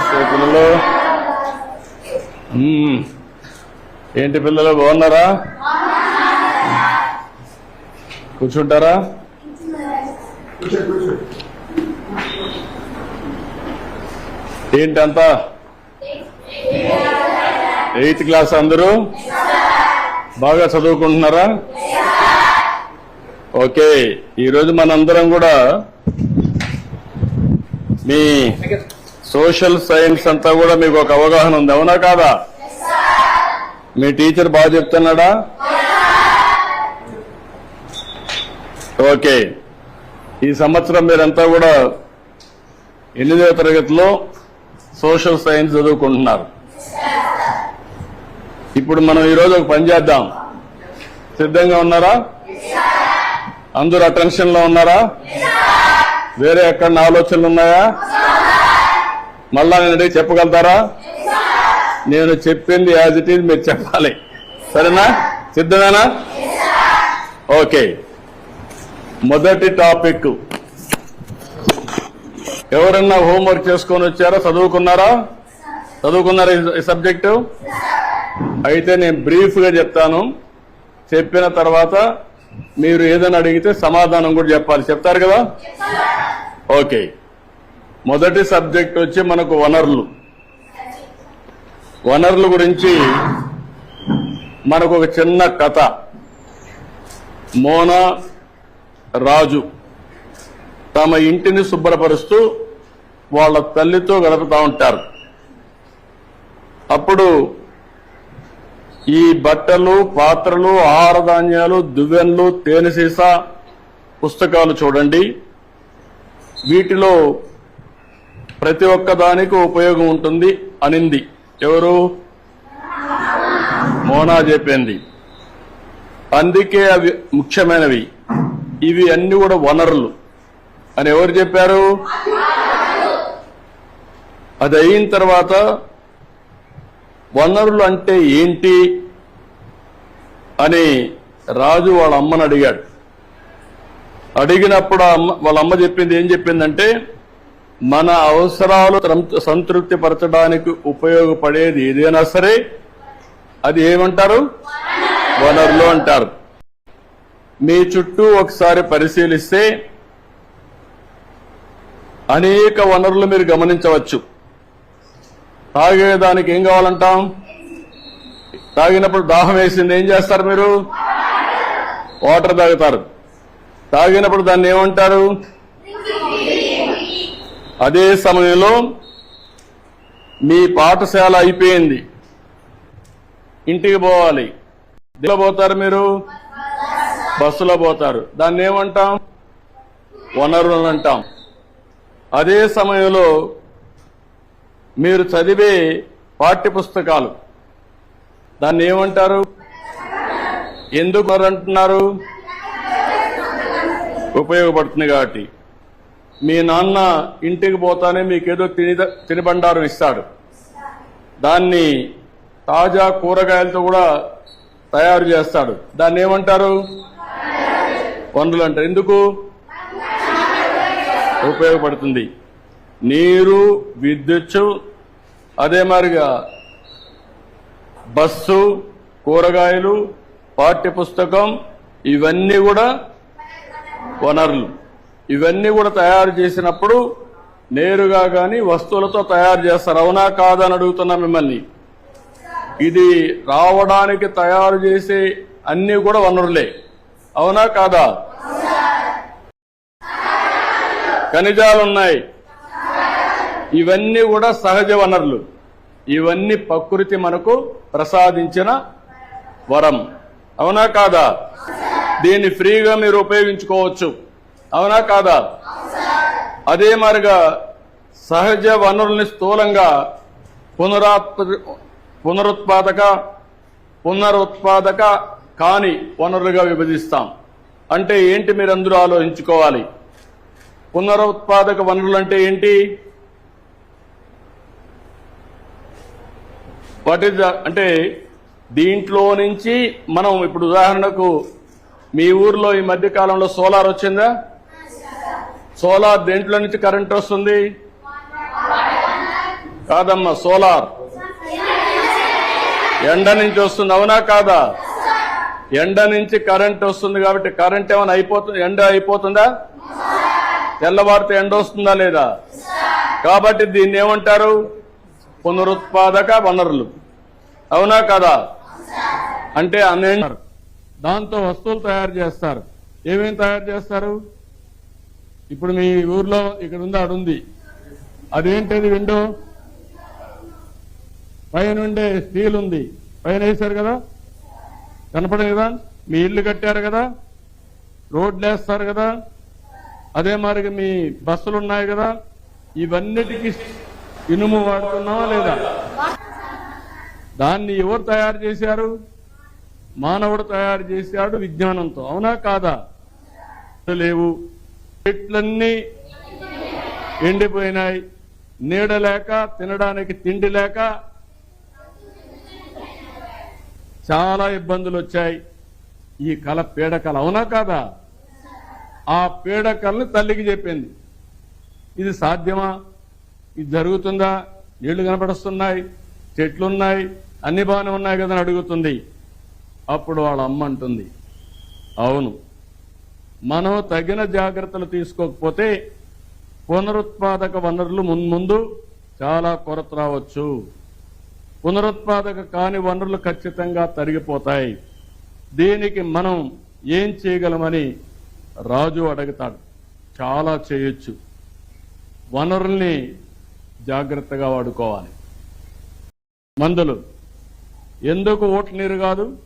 నమస్తే పిల్లలు ఏంటి పిల్లలు బాగున్నారా? కూర్చుంటారా? ఏంటంతా? ఎయిత్ క్లాస్ అందరూ? బాగా చదువుకుంటున్నారా? ఓకే ఈరోజు మనందరం కూడా మీ సోషల్ సైన్స్ అంతా కూడా మీకు ఒక అవగాహన ఉంది. అవునా కాదా? మీ టీచర్ బాగా చెప్తున్నాడా? ఓకే. ఈ సంవత్సరం మీరంతా కూడా ఎనిమిదవ తరగతిలో సోషల్ సైన్స్ చదువుకుంటున్నారు. ఇప్పుడు మనం ఈరోజు ఒక పని చేద్దాం. సిద్ధంగా ఉన్నారా? అందరూ అటెన్షన్లో ఉన్నారా? వేరే ఎక్కడ ఆలోచనలు ఉన్నాయా? మళ్ళా నేను అడిగి చెప్పగలుగుతారా? నేను చెప్పింది యాజ్ ఇట్ ఈజ్ మీరు చెప్పాలి. సరేనా? సిద్ధమేనా? ఓకే. మొదటి టాపిక్. ఎవరన్నా హోంవర్క్ చేసుకొని వచ్చారా? చదువుకున్నారా? చదువుకున్నారా ఈ- సబ్జెక్టు? అయితే నేను బ్రీఫ్గా చెప్తాను. చెప్పిన తర్వాత మీరు ఏదైనా అడిగితే సమాధానం కూడా చెప్పాలి. చెప్తారు కదా? ఓకే. మొదటి సబ్జెక్ట్ వచ్చి మనకు వనరులు. వనరుల గురించి మనకు ఒక చిన్న కథ. మోనా రాజు తమ ఇంటిని శుభ్రపరుస్తూ వాళ్ళ తల్లితో గడుపుతూ ఉంటారు. అప్పుడు ఈ బట్టలు పాత్రలు ఆహార ధాన్యాలు దువ్వెన్లు తేనె సీసా పుస్తకాలు చూడండి. వీటిలో ప్రతి ఒక్క దానికి ఉపయోగం ఉంటుంది అనింది. ఎవరు? మోనా చెప్పింది. అందుకే అవి ముఖ్యమైనవి. ఇవి అన్ని కూడా వనరులు. అని ఎవరు చెప్పారు? అది అయిన తర్వాత వనరులు అంటే ఏంటి అని రాజు వాళ్ళ అమ్మని అడిగాడు. అడిగినప్పుడు అమ్మ వాళ్ళ అమ్మ చెప్పింది ఏం చెప్పిందంటే మన అవసరాలు సంతృప్తి పరచడానికి ఉపయోగపడేది ఏదైనా సరే అది ఏమంటారు? వనరులు అంటారు. మీ చుట్టూ ఒకసారి పరిశీలిస్తే అనేక వనరులు మీరు గమనించవచ్చు. తాగేదానికి ఏం కావాలంటాం? తాగినప్పుడు దాహం వేసింది ఏం చేస్తారు మీరు? వాటర్ తాగుతారు. తాగినప్పుడు దాన్ని ఏమంటారు? అదే సమయంలో మీ పాఠశాల అయిపోయింది. ఇంటికి పోవాలి. దేనిలో పోతారు మీరు? బస్సులో పోతారు. దాన్ని ఏమంటాం? వనరులు అంటాం. అదే సమయంలో మీరు చదివే పాఠ్య పుస్తకాలు దాన్ని ఏమంటారు? ఎందుకు అంటున్నారు? ఉపయోగపడుతుంది కాబట్టి. మీ నాన్న ఇంటికి పోతానే మీకేదో తిని తినిబండారం ఇస్తాడు. దాన్ని తాజా కూరగాయలతో కూడా తయారు చేస్తాడు. దాన్ని ఏమంటారు? వనరులు అంటారు ఎందుకు? ఉపయోగపడుతుంది. నీరు విద్యుత్ అదే మాదిరిగా బస్సు కూరగాయలు పాఠ్య పుస్తకం ఇవన్నీ కూడా వనరులు. ఇవన్నీ కూడా తయారు చేసినప్పుడు నేరుగా కానీ వస్తువులతో తయారు చేస్తారు. అవునా కాదా అని అడుగుతున్నా మిమ్మల్ని. ఇది రావడానికి తయారు చేసే అన్ని కూడా వనరులే. అవునా కాదా? ఖనిజాలు ఉన్నాయి. ఇవన్నీ కూడా సహజ వనరులు. ఇవన్నీ ప్రకృతి మనకు ప్రసాదించిన వరం. అవునా కాదా? దీన్ని ఫ్రీగా మీరు ఉపయోగించుకోవచ్చు. అవునా కాదా? అదే మరిగా సహజ వనరుల్ని స్థూలంగా పునరాత్ప పునరుత్పాదక పునరుత్పాదక కాని వనరులుగా విభజిస్తాం. అంటే ఏంటి మీరు అందరూ ఆలోచించుకోవాలి? పునరుత్పాదక వనరులు అంటే ఏంటి? వాట్ ఈస్ అంటే దీంట్లో నుంచి మనం ఇప్పుడు ఉదాహరణకు మీ ఊర్లో ఈ మధ్యకాలంలో సోలార్ వచ్చిందా? సోలార్ దేంట్లో నుంచి కరెంట్ వస్తుంది? కాదమ్మా సోలార్. ఎండ నుంచి వస్తుంది అవునా కాదా? ఎండ నుంచి కరెంట్ వస్తుంది కాబట్టి కరెంట్ ఏమైనా అయిపోతుంది ఎండ అయిపోతుందా? తెల్లవారితే ఎండ వస్తుందా లేదా? కాబట్టి దీన్ని ఏమంటారు? పునరుత్పాదక వనరులు. అవునా కదా? అంటే అనే దాంతో వస్తువులు తయారు చేస్తారు. ఏమేమి తయారు చేస్తారు? ఇప్పుడు మీ ఊర్లో ఇక్కడ ఉంది అడుంది అదేంటది విండో? పైన ఉండే స్టీల్ ఉంది. పైన వేశారు కదా? కనపడదు కదా మీ ఇల్లు కట్టారు కదా? రోడ్లు వేస్తారు కదా? అదే మరి మీ బస్సులు ఉన్నాయి కదా? ఇవన్నిటికీ ఇనుము వాడుతున్నావా లేదా? దాన్ని ఎవరు తయారు చేశారు? మానవుడు తయారు చేశాడు విజ్ఞానంతో. అవునా కాదా? లేవు. చెట్లన్నీ ఎండిపోయినాయి. నీడ లేక తినడానికి తిండి లేక చాలా ఇబ్బందులు వచ్చాయి ఈ కళ పీడకల అవునా కాదా? ఆ పీడకల్ని తల్లికి చెప్పింది. ఇది సాధ్యమా? ఇది జరుగుతుందా? నీళ్ళు కనపడుస్తున్నాయి చెట్లున్నాయి అన్ని బాగానే ఉన్నాయి కదా అని అడుగుతుంది. అప్పుడు వాళ్ళ అమ్మ అంటుంది అవును మనం తగిన జాగ్రత్తలు తీసుకోకపోతే పునరుత్పాదక వనరులు మున్ముందు చాలా కొరత రావచ్చు. పునరుత్పాదక కాని వనరులు ఖచ్చితంగా తరిగిపోతాయి. దీనికి మనం ఏం చేయగలమని రాజు అడుగుతాడు. చాలా చేయొచ్చు. వనరుల్ని జాగ్రత్తగా వాడుకోవాలి. మందులు. ఎందుకు ఓట్ల నీరు కాదు?